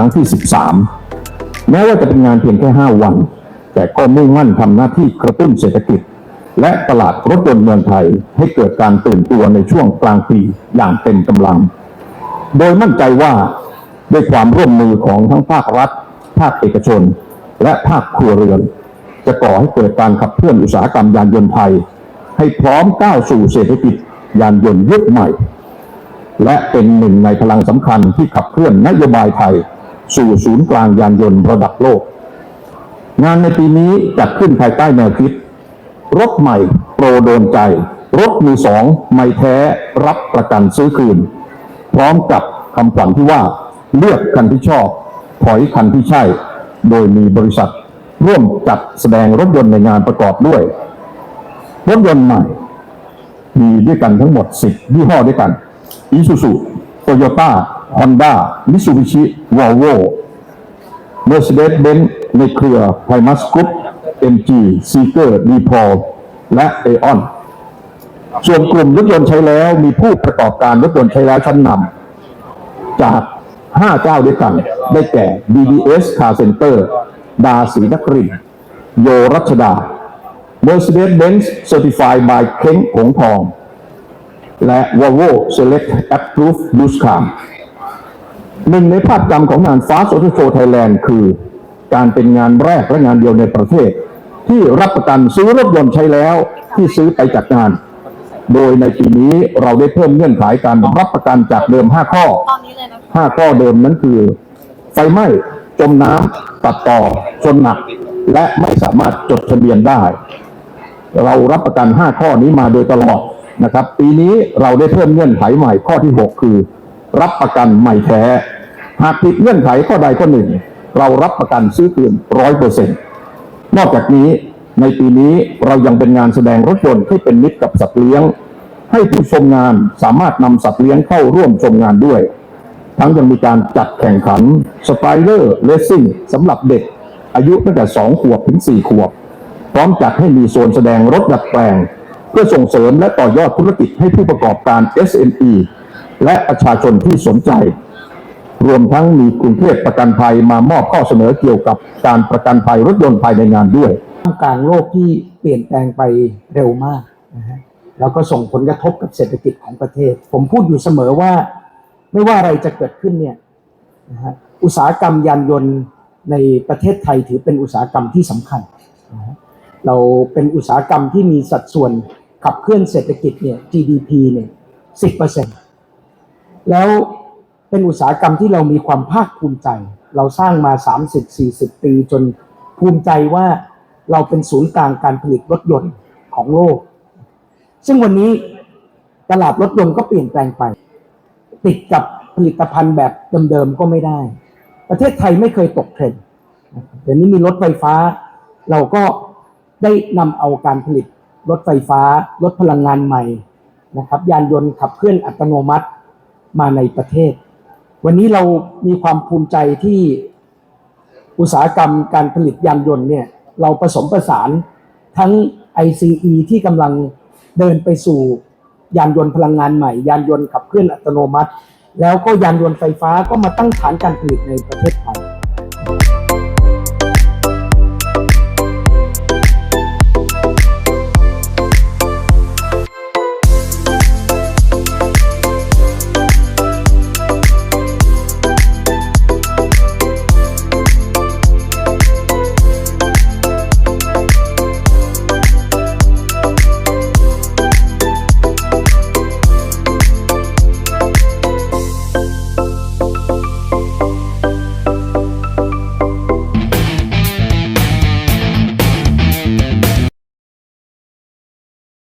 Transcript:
รั้งที่ 13 แม้ว่าจะเป็นงานเพียงแค่ 5 วัน แต่ก็มุ่งมั่นทำหน้าที่กระตุ้นเศรษฐกิจ และตลาดรถยนต์เมืองไทยให้เกิดการตื่นตัวในช่วงกลางปีอย่างเต็มกำลัง โดยมั่นใจว่าด้วยความร่วมมือของทั้งภาครัฐ ภาคเอกชน และภาคครัวเรือน จะก่อให้เกิดการขับเคลื่อนอุตสาหกรรมยานยนต์ไทย ให้พร้อมก้าวสู่เศรษฐกิจยานยนต์ยุคใหม่ และเป็นหนึ่งในพลังสำคัญที่ขับเคลื่อนนโยบายไทย สู่ศูนย์กลางยานยนต์ระดับโลก งานในปีนี้จัดขึ้นภายใต้แนวคิด รถใหม่โปรโดนใจ รถมือสองไม่แท้รับประกันซื้อคืน พร้อมกับคำขวัญที่ว่าเลือกคันที่ชอบ ถอยคันที่ใช่ โดยมีบริษัท ร่วมจัดแสดงรถยนต์ในงานประกอบด้วย รถยนต์ใหม่ มีด้วยกันทั้งหมด 10 ยี่ห้อด้วยกัน Isuzu Toyota ฮอนด้ามิสูบิชิวอลโว่เมอร์เซเดสเบนซ์ในเครือไพมัสกรุ๊ปเอ็มจีซีเกอร์ดีพอลและเอออนส่วนกลุ่มรถยนต์ใช้แล้วมีผู้ประกอบการรถยนต์ใช้แล้วชั้นนำจาก 5 เจ้าด้วยกัน ได้แก่ BBS Car Center ดาสีนัครินโยรัชดา Mercedes-Benz Certified by เค้งผงทอง และ Volvo Select Approved Used Car หนึ่งในภาพจำของงาน Fast Auto Show Thailand คือการเป็นงานแรกและงานเดียวในประเทศ ที่รับประกันซื้อรถยนต์ใช้แล้วที่ซื้อไปจากงาน โดยในปีนี้เราได้เพิ่มเงื่อนไขการรับประกันจากเดิม 5 ข้อตอนนี้เลยนะคะ5ข้อเดิมนั้นคือ ไฟไหม้จมน้ำตัดต่อชนหนัก และไม่สามารถจดทะเบียนได้ เรารับประกัน 5 ข้อนี้มาโดยตลอดนะครับ ปีนี้เราได้เพิ่มเงื่อนไขใหม่ข้อที่ 6 คือ รับประกันใหม่แท้ หากผิดเงื่อนไขข้อใดข้อหนึ่ง เรารับประกันซื้อคืนร้อยเปอร์เซ็นต์นอกจากนี้ในปีนี้เรายังเป็นงานแสดงรถยนต์ที่เป็นมิตรกับสัตว์เลี้ยง ให้ผู้ชมงานสามารถนำสัตว์เลี้ยงเข้าร่วมชมงานด้วย ทั้งยังมีการจัดแข่งขันสไปเลอร์เลสซิ่งสำหรับเด็ก อายุตั้งแต่ 2 ขวบถึง 4 ขวบ พร้อมจัดให้มีโซนแสดงรถดัดแปลง เพื่อส่งเสริมและต่อยอดธุรกิจให้ผู้ประกอบการ SME และประชาชนที่สนใจ รวมทั้งมีกรุงเทพประกันภัยมามอบข้อเสนอเกี่ยวกับการประกันภัยรถยนต์ภายในงานด้วยท่ามกลางโลกที่เปลี่ยนแปลงไปเร็วมากนะฮะแล้วก็ส่งผลกระทบกับเศรษฐกิจของประเทศ ผมพูดอยู่เสมอว่า ไม่ว่าอะไรจะเกิดขึ้นเนี่ยนะฮะอุตสาหกรรมยานยนต์ในประเทศไทยถือเป็นอุตสาหกรรมที่สำคัญนะฮะเราเป็นอุตสาหกรรมที่มีสัดส่วนขับเคลื่อนเศรษฐกิจเนี่ย GDP เนี่ยสิบเปอร์เซ็นต แล้วเป็นอุตสาหกรรมที่เรามีความภาคภูมิใจ เราสร้างมา 30-40 ปีจนภูมิใจว่าเราเป็นศูนย์กลางการผลิตรถยนต์ของโลก ซึ่งวันนี้ตลาดรถยนต์ก็เปลี่ยนแปลงไป ติดกับผลิตภัณฑ์แบบเดิมๆก็ไม่ได้ ประเทศไทยไม่เคยตกเทรนด์เดี๋ยวนี้มีรถไฟฟ้า เราก็ได้นำเอาการผลิตรถไฟฟ้า รถพลังงานใหม่นะครับ ยานยนต์ขับเคลื่อนอัตโนมัติ มาในประเทศ วันนี้เรามีความภูมิใจที่อุตสาหกรรมการผลิตยานยนต์เนี่ยเราผสมผสานทั้ง ICE ที่กำลังเดินไปสู่ยานยนต์พลังงานใหม่ ยานยนต์ขับเคลื่อนอัตโนมัติ แล้วก็ยานยนต์ไฟฟ้าก็มาตั้งฐานการผลิตในประเทศไทย